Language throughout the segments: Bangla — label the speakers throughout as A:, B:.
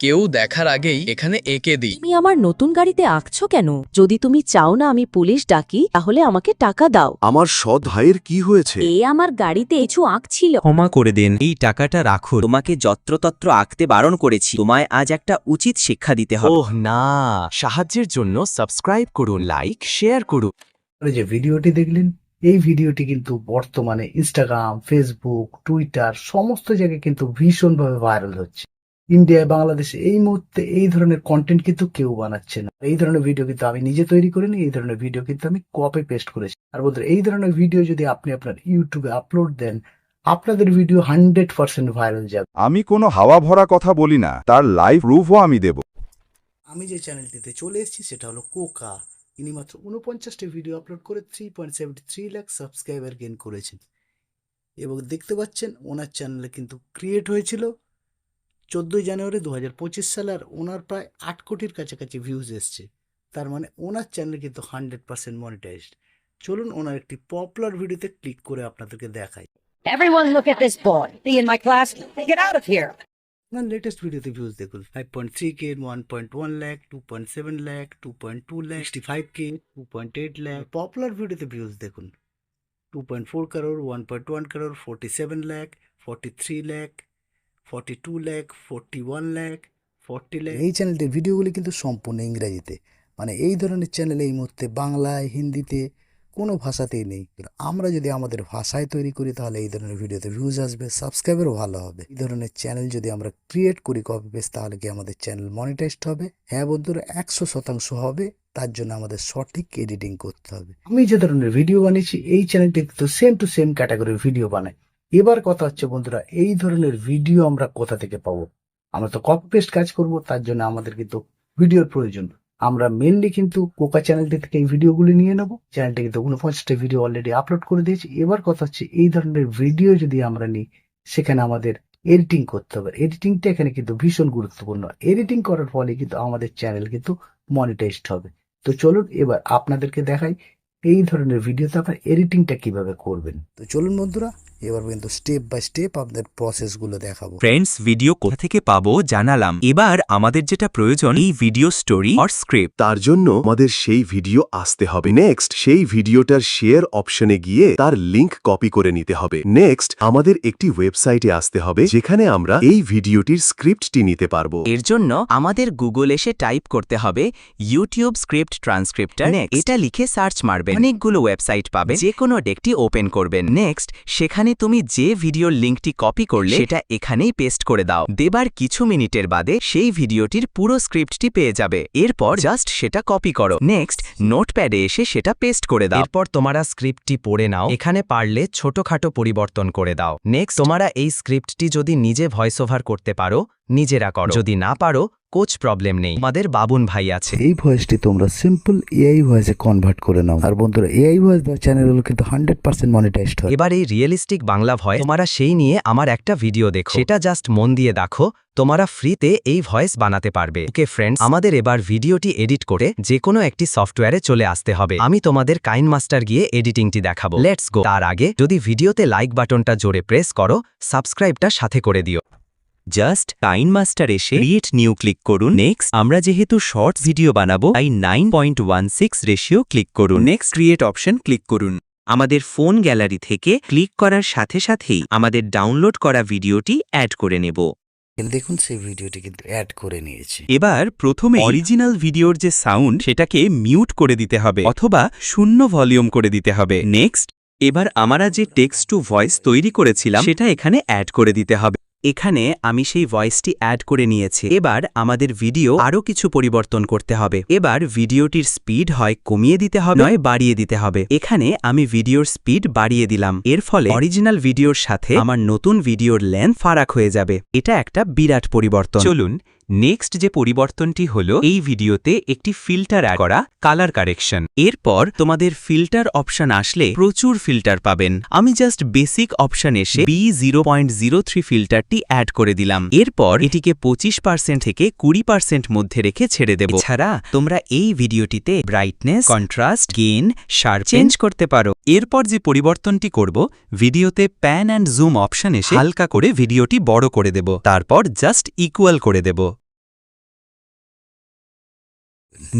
A: কেউ দেখার আগেই এখানে এঁকে দিই।
B: তুমি আমার নতুন গাড়িতে আঁকছো কেন? যদি তুমি চাও না আমি পুলিশ ডাকি তাহলে আমাকে টাকা দাও।
C: আমার সৎ ভাইয়ের কি হয়েছে?
B: এ আমার গাড়িতে কিছু আঁকছিল
D: ক্ষমা করে দিন। এই টাকাটা রাখো তোমাকে যত্রতত্র আঁকতে বারণ করেছি। তোমায় আজ একটা উচিত শিক্ষা দিতে হবে।
E: ওহ না। সাহায্যের জন্য সাবস্ক্রাইব করুন লাইক শেয়ার করুন।
F: যে ভিডিওটি দেখলেন এই ভিডিওটি কিন্তু বর্তমানে ইনস্টাগ্রাম ফেসবুক টুইটার সমস্ত জায়গায় কিন্তু ভীষণভাবে ভাইরাল হচ্ছে। ইন্ডিয়া বাংলাদেশে এই মুহূর্তে এই ধরনের কন্টেন্ট কিন্তু কেউ বানাচ্ছে না। এই ধরনের ভিডিও কিন্তু আমি নিজে তৈরি করিনি এই ধরনের ভিডিও কিন্তু আমি কপি পেস্ট করেছি। আর বলতে এই ধরনের ভিডিও যদি আপনি আপনার ইউটিউবে আপলোড দেন আপনাদের ভিডিও হান্ড্রেড পার্সেন্ট ভাইরাল যাবে।
G: আমি কোনো হাওয়া ভরা কথা বলি না তার লাইভ প্রুফও আমি দেব।
F: আমি যে চ্যানেলটিতে চলে এসেছি সেটা হলো কোকা ইনি মাত্র উনপঞ্চাশটি ভিডিও আপলোড করে three point seventy three lakh subscriber gain করেছেন। এবং দেখতে পাচ্ছেন ওনার চ্যানেলে কিন্তু ক্রিয়েট হয়েছিল। চোদ্দোই জানুয়ারি দু হাজার পঁচিশ সালে আর ওনার প্রায় আট কোটির কাছাকাছি ভিউজ এসছে। তার মানে ওনার চ্যানেল কিন্তু হান্ড্রেড পার্সেন্ট মনিটাইজড চলুন ওনার একটি পপুলার ভিডিওতে ক্লিক করে আপনাদেরকে দেখাই।
H: Everyone look at this boy. Be in my class. Get out of here.
F: আপনার লেটেস্ট ভিডিওতে ভিউজ দেখুন। Five point three K one point one lakh two point seven lakh two point two lakh sixty five K two point eight lakh popular ভিডিওতে ভিউজ দেখুন। Two point four crore one point one crore forty seven lakh forty three lakh forty two lakh forty one lakh forty lakh এই চ্যানেলটির ভিডিওগুলি কিন্তু সম্পূর্ণ ইংরেজিতে। মানে এই ধরনের চ্যানেল এই মুহূর্তে বাংলায়, হিন্দিতে কোনো ভাষাতেই নেই। আমরা যদি আমাদের ভাষায় তৈরি করি, তাহলে এই ধরনের ভিডিওতে ভিউজ আসবে সাবস্ক্রাইবারও ভালো হবে। এই ধরনের চ্যানেল যদি আমরা ক্রিয়েট করি কপি পেস্ট তাহলে কি আমাদের চ্যানেল মনিটাইজড হবে? হ্যাঁ বন্ধুরা, একশো শতাংশ হবে। তার জন্য আমাদের সঠিক এডিটিং করতে হবে। আমি যে ধরনের ভিডিও বানিয়েছি, এই চ্যানেলটি তো সেম টু সেম ক্যাটাগরির ভিডিও বানাই। এবার কথা হচ্ছে, বন্ধুরা, এই ধরনের ভিডিও আমরা কোথা থেকে পাবো? আমরা তো কপি পেস্ট কাজ করব, তার জন্য আমাদের কিন্তু ভিডিওর প্রয়োজন। আমরা মেনলি কিন্তু কোকা চ্যানেলটি থেকে এই ভিডিওগুলি নিয়ে নেব। চ্যানেলটি কিন্তু উনপঞ্চাশটা ভিডিও অলরেডি আপলোড করে দিয়েছি। এবার কথা হচ্ছে, এই ধরনের ভিডিও যদি আমরা নিই, সেখানে আমাদের এডিটিং করতে হবে। এডিটিংটা এখানে কিন্তু ভীষণ গুরুত্বপূর্ণ। এডিটিং করার ফলে কিন্তু আমাদের চ্যানেল কিন্তু মনিটাইজড হবে। তো চলুন এবার আপনাদেরকে দেখাই, এই ধরনের ভিডিওতে আপনার এডিটিংটা কীভাবে করবেন। তো চলুন, বন্ধুরা এবার কিন্তু স্টেপ বাই স্টেপ আপনাদের প্রসেসগুলো দেখাবো।
D: ফ্রেন্ডস ভিডিও কোথা থেকে পাবো জানালাম। এবার আমাদের যেটা প্রয়োজন এই ভিডিও স্টোরি অর স্ক্রিপ্ট
C: তার জন্য আমাদের সেই ভিডিও আসতে হবে। নেক্সট সেই ভিডিওটার শেয়ার অপশনে গিয়ে তার লিংক কপি করে নিতে হবে। নেক্সট আমাদের একটি ওয়েবসাইটে আসতে হবে যেখানে আমরা এই ভিডিওটির স্ক্রিপ্টটি নিতে পারব।
D: এর জন্য আমাদের গুগল এসে টাইপ করতে হবে ইউটিউব স্ক্রিপ্ট ট্রান্সক্রিপ্টার এটা লিখে সার্চ মারবেন। অনেকগুলো ওয়েবসাইট পাবে যে কোনো ডেকটি ওপেন করবেন। নেক্সট সেখানে তুমি যে ভিডিওর লিঙ্কটি কপি করলে সেটা এখানেই পেস্ট করে দাও। দেবার কিছু মিনিটের বাদে সেই ভিডিওটির পুরো স্ক্রিপ্টটি পেয়ে যাবে। এরপর জাস্ট সেটা কপি করো। নেক্সট, নোটপ্যাডে এসে সেটা পেস্ট করে দাও।
E: এরপর তোমারা স্ক্রিপ্টটি পড়ে নাও। এখানে পারলে ছোটখাটো পরিবর্তন করে দাও। নেক্সট, তোমরা এই স্ক্রিপ্টটি যদি নিজে ভয়েস ওভার করতে পারো, নিজেরা করো। যদি না পারো কোচ প্রবলেম নেই আমাদের বাবুন ভাই আছে।
F: এই ভয়েসটি তোমরা সিম্পল এআই ভয়েসে কনভার্ট করে নাও। আর বন্ধুরা এআই ভয়েস দেওয়া চ্যানেলগুলো কিন্তু হান্ড্রেড পার্সেন্ট মনিটাইজড হয়।
E: এবার এই রিয়েলিস্টিক বাংলা ভয়েস তোমরা সেই নিয়ে আমার একটা ভিডিও দেখো। সেটা জাস্ট মন দিয়ে দেখো তোমরা ফ্রিতে এই ভয়েস বানাতে পারবে। ওকে ফ্রেন্ডস আমাদের এবার ভিডিওটি এডিট করে যে কোনো একটি সফটওয়্যারে চলে আসতে হবে। আমি তোমাদের কাইন মাস্টার গিয়ে এডিটিংটি দেখাবো। লেটস গো তার আগে যদি ভিডিওতে লাইক বাটনটা জোরে প্রেস করো সাবস্ক্রাইবটা সাথে করে দিও।
D: জাস্ট টাইম মাস্টার এসে ক্রিয়েট নিউ ক্লিক করুন। নেক্সট আমরা যেহেতু শর্ট ভিডিও বানাবো তাই nine point one six ratio click করুন। নেক্সট ক্রিয়েট অপশন ক্লিক করুন। আমাদের ফোন গ্যালারি থেকে ক্লিক করার সাথে সাথেই আমাদের ডাউনলোড করা ভিডিওটি অ্যাড করে নেব।
F: দেখুন সেই ভিডিওটি কিন্তু অ্যাড করে নিয়েছি।
D: এবার প্রথমে অরিজিনাল ভিডিওর যে সাউন্ড সেটাকে মিউট করে দিতে হবে অথবা শূন্য ভলিউম করে দিতে হবে। নেক্সট এবার আমরা যে টেক্সট টু ভয়েস তৈরি করেছিলাম সেটা এখানে অ্যাড করে দিতে হবে। এখানে আমি সেই ভয়েসটি অ্যাড করে নিয়েছি। এবার আমাদের ভিডিও আরও কিছু পরিবর্তন করতে হবে। এবার ভিডিওটির স্পিড হয় কমিয়ে দিতে হবে, নয় বাড়িয়ে দিতে হবে। এখানে আমি ভিডিওর স্পিড বাড়িয়ে দিলাম। এর ফলে অরিজিনাল ভিডিওর সাথে আমার নতুন ভিডিওর লেন্থ ফারাক হয়ে যাবে। এটা একটা বিরাট পরিবর্তন। চলুন নেক্সট যে পরিবর্তনটি হলো, এই ভিডিওতে একটি ফিল্টার অ্যাড করা কালার কারেকশন এরপর তোমাদের ফিল্টার অপশন আসলে প্রচুর ফিল্টার পাবেন। আমি জাস্ট বেসিক অপশন এসে বি জিরো ফিল্টারটি অ্যাড করে দিলাম। এরপর এটিকে পঁচিশ পার্সেন্ট থেকে কুড়ি পার্সেন্ট মধ্যে রেখে ছেড়ে দেব। ছাড়া তোমরা এই ভিডিওটিতে brightness contrast gain sharp change করতে পারো। এরপর যে পরিবর্তনটি করব, ভিডিওতে প্যান অ্যান্ড জুম অপশন এসে হালকা করে ভিডিওটি বড় করে দেব। তারপর জাস্ট ইকুয়াল করে দেব।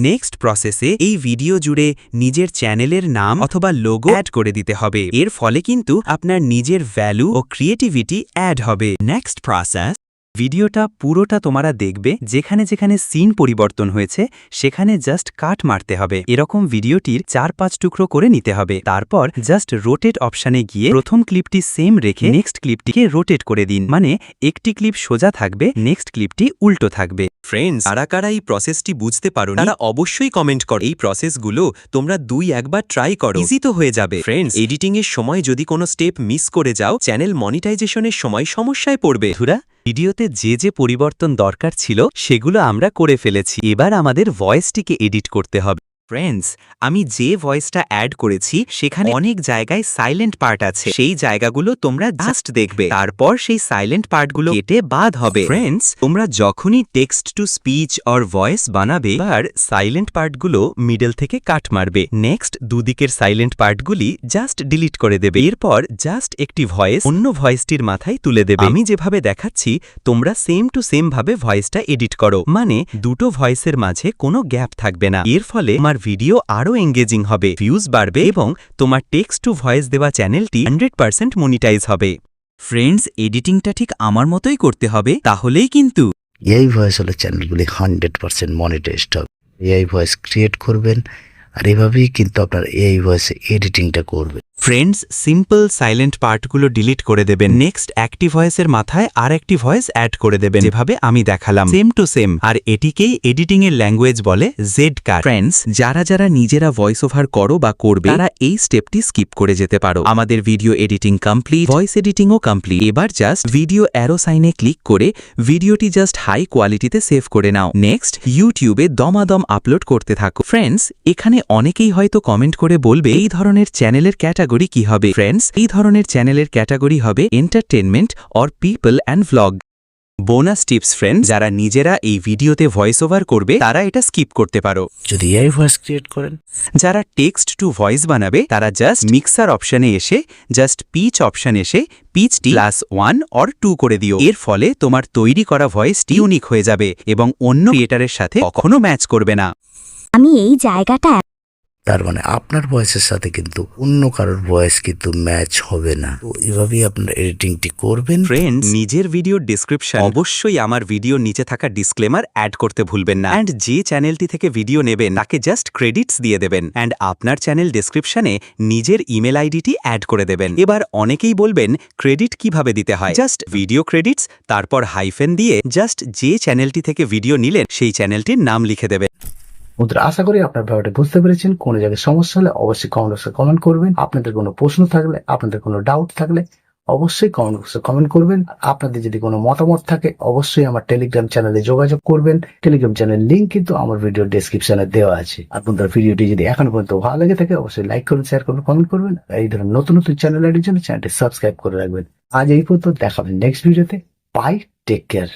D: নেক্সট প্রসেসে এই ভিডিও জুড়ে নিজের চ্যানেলের নাম অথবা লোগো অ্যাড করে দিতে হবে। এর ফলে কিন্তু আপনার নিজের ভ্যালু ও ক্রিয়েটিভিটি অ্যাড হবে। নেক্সট প্রসেস ভিডিওটা পুরোটা তোমরা দেখবে যেখানে যেখানে সিন পরিবর্তন হয়েছে সেখানে জাস্ট কাট মারতে হবে। এরকম ভিডিওটির চার পাঁচ টুকরো করে নিতে হবে। তারপর জাস্ট রোটেট অপশানে গিয়ে প্রথম ক্লিপটি সেম রেখে নেক্সট ক্লিপটিকে রোটেট করে দিন। মানে একটি ক্লিপ সোজা থাকবে নেক্সট ক্লিপটি উল্টো থাকবে। ফ্রেন্ডস কারা কারা এই প্রসেসটি বুঝতে পারো তারা অবশ্যই কমেন্ট করো। এই প্রসেসগুলো তোমরা দুই একবার ট্রাই করো। ইজি তো হয়ে যাবে। ফ্রেন্ডস এডিটিংয়ের সময় যদি কোনো স্টেপ মিস করে যাও চ্যানেল মনিটাইজেশনের সময় সমস্যায় পড়বে। ধুরা ভিডিওতে যে যে পরিবর্তন দরকার ছিল, সেগুলো আমরা করে ফেলেছি। এবার আমাদের ভয়েসটিকে এডিট করতে হবে। ফ্রেন্ডস আমি যে ভয়েসটা অ্যাড করেছি, সেখানে অনেক জায়গায় সাইলেন্ট পার্ট আছে। সেই জায়গাগুলো তোমরা জাস্ট দেখবে। তারপর সেই সাইলেন্ট পার্টগুলো কেটে বাদ হবে। ফ্রেন্ডস তোমরা যখনই text to speech or voice বানাবে আর সাইলেন্ট পার্টগুলো মিডল থেকে কাট মারবে। নেক্সট দুদিকের সাইলেন্ট পার্টগুলি জাস্ট ডিলিট করে দেবে। এরপর জাস্ট একটি ভয়েস অন্য ভয়েসটির মাথায় তুলে দেবে। আমি যেভাবে দেখাচ্ছি, তোমরা সেম টু সেম ভাবে ভয়েসটা এডিট করো। মানে দুটো ভয়েসের মাঝে কোনো গ্যাপ থাকবে না। এর ফলে আমার ভিডিও আরও এঙ্গেজিং হবে ভিউজ বাড়বে এবং তোমার টেক্সট টু ভয়েস দেওয়া চ্যানেলটি হান্ড্রেড পার্সেন্ট মনিটাইজ হবে। ফ্রেন্ডস এডিটিংটা ঠিক আমার মতোই করতে হবে, তাহলেই কিন্তু।
F: এই ভয়েস হলো চ্যানেলগুলি হান্ড্রেড পারসেন্ট মনিটাইজড হবে। এআই ভয়েস ক্রিয়েট করবেন, আর এভাবেই কিন্তু আপনার এআই ভয়েসে এডিটিংটা করবেন
D: ফ্রেন্ডস সিম্পল সাইলেন্ট পার্টগুলো ডিলিট করে দেবেন। নেক্সট একটি ভয়েসের মাথায় আর একটি ভয়েস অ্যাড করে দেবেন। যেভাবে আমি দেখালাম। সেম টু সেম আর এটিকেই এডিটিং এর ল্যাঙ্গুয়েজ বলে জেড কার ফ্রেন্ডস যারা যারা নিজেরা ভয়েস ওভার করো বা করবে, তারা এই স্টেপটি স্কিপ করে যেতে পারো। আমাদের ভিডিও এডিটিং কমপ্লিট ভয়েস এডিটিংও কমপ্লিট এবার জাস্ট ভিডিও অ্যারো সাইনে ক্লিক করে ভিডিওটি জাস্ট হাই কোয়ালিটিতে সেভ করে নাও। নেক্সট ইউটিউবে দমাদম আপলোড করতে থাকো। ফ্রেন্ডস এখানে অনেকেই হয়তো কমেন্ট করে বলবে, এই ধরনের চ্যানেলের ক্যাটাগরি কি হবে? ফ্রেন্ডস এই ধরনের চ্যানেলের ক্যাটাগরি হবে entertainment or people and vlog bonus tips friend যারা নিজেরা এই ভিডিওতে ভয়েস ওভার করবে তারা এটা স্কিপ করতে পারো।
F: যদি এই ভয়েস ক্রিয়েট করেন।
D: যারা টেক্সট টু ভয়েস বানাবে তারা জাস্ট মিক্সার অপশনে এসে জাস্ট পিচ অপশন এসে পিচটি প্লাস ওয়ান অর টু করে দিও। এর ফলে তোমার তৈরি করা ভয়েসটি ইউনিক হয়ে যাবে এবং অন্য ক্রিয়েটারের সাথে কখনো ম্যাচ করবে না।
I: আমি এই জায়গাটা
F: তার মানে আপনার ভয়েসের সাথে কিন্তু অন্য কারোর ভয়েস কিন্তু ম্যাচ হবে না। তো এভাবেই আপনার এডিটিংটি করবেন।
D: ফ্রেন্ডস নিজের ভিডিও ডিসক্রিপশন অবশ্যই আমার ভিডিও নিচে থাকা ডিসক্লেমার অ্যাড করতে ভুলবেন না। অ্যান্ড যে চ্যানেলটি থেকে ভিডিও নেবেন তাকে জাস্ট ক্রেডিটস দিয়ে দেবেন। অ্যান্ড আপনার চ্যানেল ডিসক্রিপশনে নিজের ইমেল আইডিটি অ্যাড করে দেবেন। এবার অনেকেই বলবেন ক্রেডিট কীভাবে দিতে হয়? জাস্ট ভিডিও ক্রেডিটস তারপর হাইফেন দিয়ে জাস্ট যে চ্যানেলটি থেকে ভিডিও নিলেন সেই চ্যানেলটির নাম লিখে দেবেন।
F: বন্ধুরা, আশা করি আপনার ব্যাপারটা বুঝতে পেরেছেন। কোনো জায়গায় সমস্যা হলে অবশ্যই কমেন্ট বক্সে কমেন্ট করবেন। আপনাদের কোনো প্রশ্ন থাকলে, আপনাদের কোনো ডাউট থাকলে অবশ্যই কমেন্ট বক্সে কমেন্ট করবেন। আপনাদের যদি কোনো মতামত থাকে, অবশ্যই আমার টেলিগ্রাম চ্যানেলে যোগাযোগ করবেন। টেলিগ্রাম চ্যানেল লিঙ্ক কিন্তু আমার ভিডিও ডেসক্রিপশনে দেওয়া আছে। আর বন্ধুরা ভিডিওটি যদি এখন পর্যন্ত ভালো লেগে থাকে, অবশ্যই লাইক করুন শেয়ার করুন কমেন্ট করবেন। আর এই ধরনের নতুন নতুন চ্যানেল আইডির জন্য চ্যানেলটি সাবস্ক্রাইব করে রাখবেন। আজ এই পর্যন্ত দেখাবেন নেক্সট ভিডিওতে বাই টেক কেয়ার